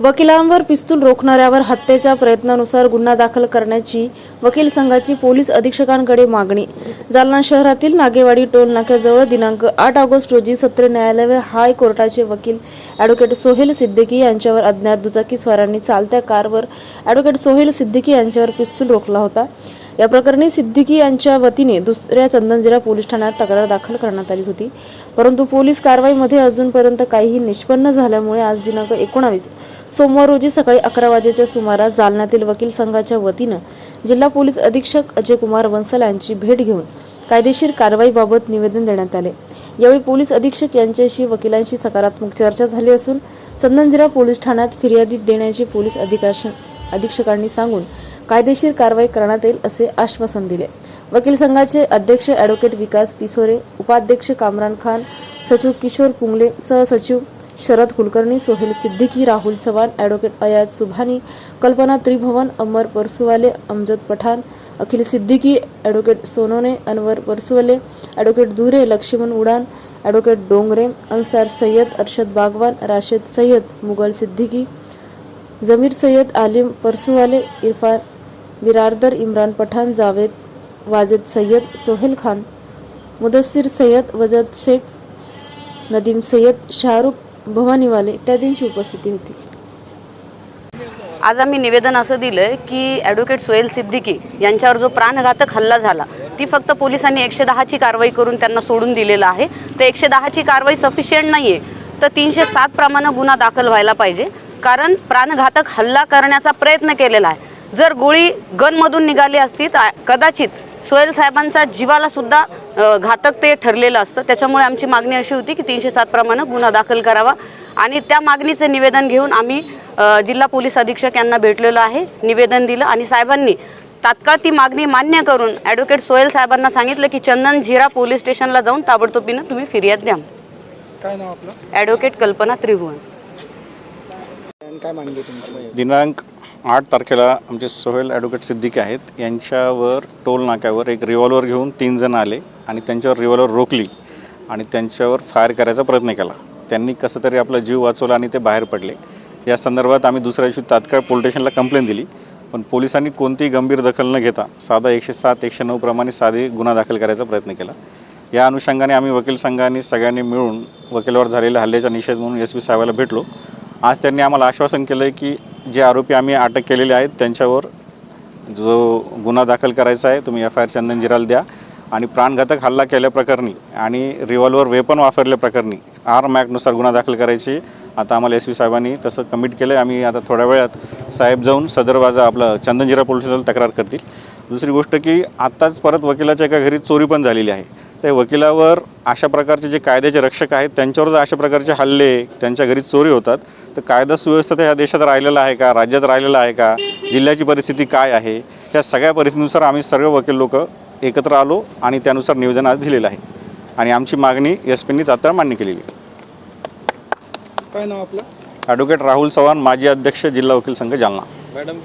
वकिलांवर पिस्तूल रोखणाऱ्यावर हत्येच्या प्रयत्नानुसार गुन्हा दाखल करण्याची वकील संघाची पोलीस अधीक्षकांकडे मागणी. जालना शहरातील नागेवाडी टोल नाक्याजवळ दिनांक आठ ऑगस्ट रोजी सत्र न्यायालय हाय कोर्टाचे वकील ॲडव्होकेट सोहेल सिद्दीकी यांच्यावर अज्ञात दुचाकी स्वारांनी चालत्या कारवर ॲडव्होकेट सोहेल सिद्दीकी यांच्यावर पिस्तूल रोखला होता. या प्रकरणी सिद्दीकी यांच्या वतीने दुसऱ्या चंदनजिरा पोलीस ठाण्यात तक्रार दाखल करण्यात आली होती. परंतु पोलीस कारवाईमध्ये अजूनपर्यंत काहीही निष्पन्न झाल्यामुळे आज दिनांक एकोणावीस सोमवार रोजी सकाळी अकरा वाजेच्या सुमारास जालन्यातील वकील संघाच्या वतीनं जिल्हा पोलीस अधीक्षक अजय कुमार वंसल यांची भेट घेऊन कायदेशीर कारवाईबाबत निवेदन देण्यात आले. यावेळी पोलीस अधीक्षक यांच्याशी वकिलांशी सकारात्मक चर्चा झाली असून चंदनजिरा पोलीस ठाण्यात फिर्यादी देण्याची पोलीस अधिकाश अधीक्षकांनी सांगून कायदेशीर कारवाई करण्यात येईल असे आश्वासन दिले. वकील संघाचे अध्यक्ष अॅडव्होकेट विकास पिसोरे उपाध्यक्ष कामरान खान सचिव किशोर पुंगले सहसचिव Sharad Kulkarni Sohel Siddiqui Rahul Chavan advocate Ayaz Subhani Kalpana Tribhuvan Amar Parsuwale Amjad Pathan Akhil Siddiqui advocate Sonone Anwar Parsuwale advocate Dure Laxman Udan advocate Dongre Ansar Sayyad Arshad Bagwan Rashed Sayyad Mughal Siddiqui Jamir Sayyad Alim Parsuwale Irfan बिरारदर Imran Pathan Javed Wazed Syed Sohail Khan Mudassir Syed वजद Shaikh Nadeem Syed Shahrukh भवानीवाले इत्यादींची उपस्थिती होती. आज आम्ही निवेदन असं दिलं की advocate Sohail Siddiqui यांच्यावर जो प्राणघातक हल्ला झाला ती फक्त पोलिसांनी एकशे दहाची कारवाई करून त्यांना सोडून दिलेलं आहे. तर एकशे दहाची कारवाई सफिशियंट नाही आहे तर तीनशे सात प्रमाणे गुन्हा दाखल व्हायला पाहिजे. कारण प्राणघातक हल्ला करण्याचा प्रयत्न केलेला आहे. जर गोळी गनमधून निघाली असती तर कदाचित सोहेल साहेबांचा जीवाला सुद्धा घातक ते ठरलेलं असतं. त्याच्यामुळे आमची मागणी अशी होती की तीनशे सात प्रमाणे गुन्हा दाखल करावा. आणि त्या मागणीचं निवेदन घेऊन आम्ही जिल्हा पोलीस अधीक्षक यांना भेटलेलो आहे निवेदन दिलं. आणि साहेबांनी तात्काळ ती मागणी मान्य करून ॲडव्होकेट सोहेल साहेबांना सांगितलं की चंदन झिरा पोलीस स्टेशनला जाऊन ताबडतोबीनं तुम्ही फिर्याद द्या. काय नाव आपलं? ॲडव्होकेट कल्पना त्रिभुवन. काय मागणी तुमची दिनांक आठ तारखेला आमचे सोहेल ॲडव्होकेट सिद्दीकी आहेत. यांच्यावर टोल नाक्यावर एक रिव्हॉल्वर घेऊन तीन जण आले आणि त्यांच्यावर रिव्हॉल्वर रोखली आणि त्यांच्यावर फायर करायचा प्रयत्न केला. त्यांनी कसं तरी आपला जीव वाचवला आणि ते बाहेर पडले. या संदर्भात आम्ही दुसऱ्या दिवशी तात्काळ पोलीस स्टेशनला कंप्लेंट दिली. पण पोलिसांनी कोणतीही गंभीर दखल न घेता साधा एकशे सात एकशे नऊ प्रमाणे साधे गुन्हा दाखल करायचा प्रयत्न केला. या अनुषंगाने आम्ही वकील संघाने सगळ्यांनी मिळून वकिलावर झालेल्या हल्ल्याचा निषेध म्हणून एस पी साहेबाला भेटलो. आज त्यांनी आम्हाला आश्वासन केलं आहे की जे आरोपी आम्ही अटक केलेले आहेत त्यांच्यावर जो गुन्हा दाखल करायचा आहे तुम्ही एफ आय आर चंदनजिराला द्या. आणि प्राणघातक हल्ला केल्याप्रकरणी आणि रिव्हॉल्वर वेपन वापरल्याप्रकरणी आर्म ॲक्टनुसार गुन्हा दाखल करायची. आता आम्हाला एस पी साहेबांनी तसं कमिट केलं आहे आम्ही आता थोड्या वेळात साहेब जाऊन सदर बाजा आपलं चंदनजिरा पोलीस स्टेशनला तक्रार करतील. दुसरी गोष्ट की आत्ताच परत वकिलाच्या एका घरी चोरी पण झालेली आहे. त्या वकिलावर अशा प्रकारचे जे कायद्याचे रक्षक आहेत त्यांच्यावर जर अशा प्रकारचे हल्ले त्यांच्या घरी चोरी होतात. तर कायदा सुव्यवस्था ह्या देशात राहिलेला आहे का? राज्यात राहिलेला आहे का? जिल्ह्याची परिस्थिती काय आहे? ह्या सगळ्या परिस्थितीनुसार आम्ही सर्व वकील लोक एकत्र आलो आणि त्यानुसार निवेदन आज दिलेलं आहे. आणि आमची मागणी एस पींनी तात्काळ मान्य केलेली काय नाव आपलं? ॲडव्होकेट राहुल चव्हाण माजी अध्यक्ष जिल्हा वकील संघ जालना. मॅडम